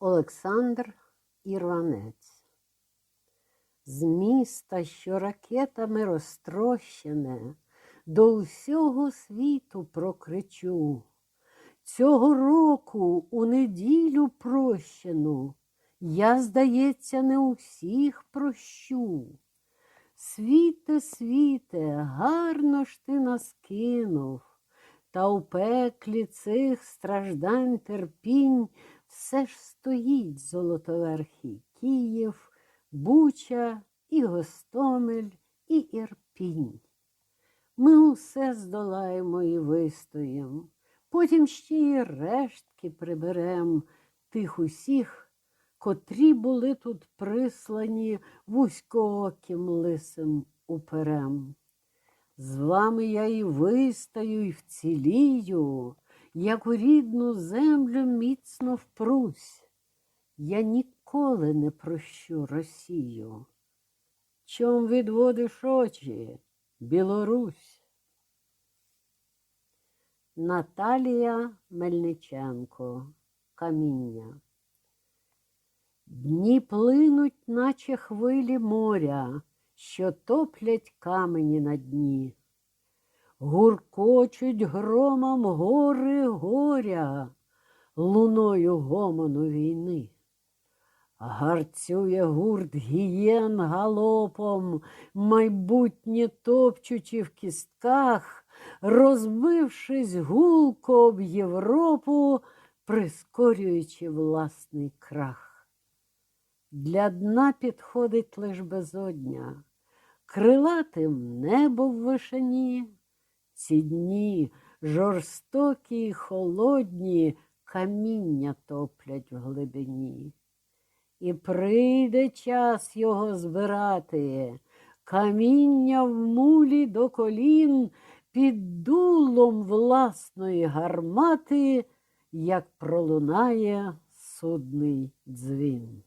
Олександр Ірванець. З міста, що ракетами розтрощене, до усього світу прокричу. Цього року у неділю прощену я, здається, не усіх прощу. Світе, світе, гарно ж ти нас кинув, та у пеклі цих страждань терпінь все ж стоїть золотоверхий Київ, Буча і Гостомель, і Ірпінь. Ми усе здолаємо і вистоїм, потім ще й рештки приберем тих усіх, котрі були тут прислані вузькооким лисим уперем. З вами я і вистаю, і вцілію, як у рідну землю міцно впрусь. Я ніколи не прощу Росію. Чом відводиш очі, Білорусь? Наталія Мельниченко. Каміння. Дні плинуть, наче хвилі моря, що топлять камені на дні. Гуркочуть громом гори горя, луною гомону війни. Гарцює гурт гієн галопом, майбутнє топчучи в кістках, розбившись гулко об Європу, прискорюючи власний крах. Для дна підходить лиш безодня, крилатим небо в вишині. Ці дні жорстокі й холодні каміння топлять в глибині. І прийде час його збирати, каміння в мулі до колін під дулом власної гармати, як пролунає судний дзвін.